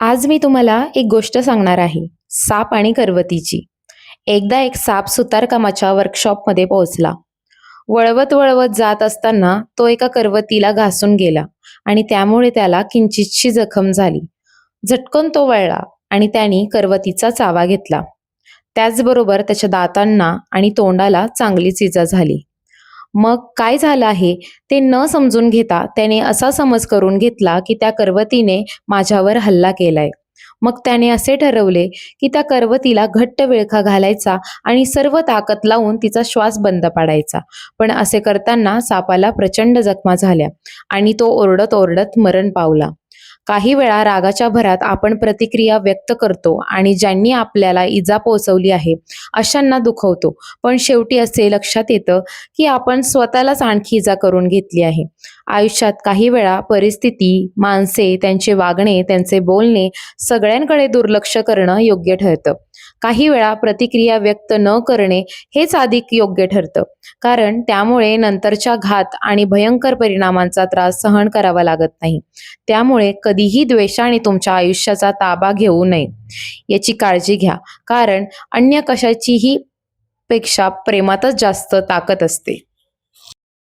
आज मी तुम्हाला एक गोष्ट सांगणार आहे साप आणि करवतीची. एकदा एक साप सुतारकामाच्या वर्कशॉपमध्ये पोहोचला. वळवत वळवत जात असताना तो एका करवतीला घासून गेला आणि त्यामुळे त्याला किंचितशी जखम झाली. झटकन तो वळला आणि त्याने करवतीचा चावा घेतला. त्याचबरोबर त्याच्या दातांना आणि तोंडाला चांगलीच इजा झाली. मग काय झालं आहे? ते न समजून घेता त्याने असा समज करून घेतला की त्या करवतीने माझ्यावर हल्ला केलाय. मग त्याने असे ठरवले की त्या करवतीला घट्ट विळखा घालायचा आणि सर्व ताकद लावून तिचा श्वास बंद पाडायचा. पण असे करताना सापाला प्रचंड जखमा झाल्या आणि तो ओरडत ओरडत मरण पावला. काही वेळा रागाच्या भरात आपण प्रतिक्रिया व्यक्त करतो आणि ज्यांनी आपल्याला इजा पोहोचवली आहे अशांना दुखवतो. पण शेवटी असे लक्षात येतं की आपण स्वतःलाच आणखी इजा करून घेतली आहे. आयुष्यात काही वेळा परिस्थिती माणसे त्यांचे वागणे त्यांचे बोलणे सगळ्यांकडे दुर्लक्ष करणं योग्य ठरतं. काही वेळा प्रतिक्रिया व्यक्त न करणे हेच अधिक योग्य ठरतं. कारण त्यामुळे नंतरच्या घात आणि भयंकर परिणामांचा त्रास सहन करावा लागत नाही. त्यामुळे कधीही द्वेषाने तुमच्या आयुष्याचा ताबा घेऊ नये. याची काळजी घ्या. कारण अन्य कशाचीही पेक्षा प्रेमातच जास्त ताकद असते.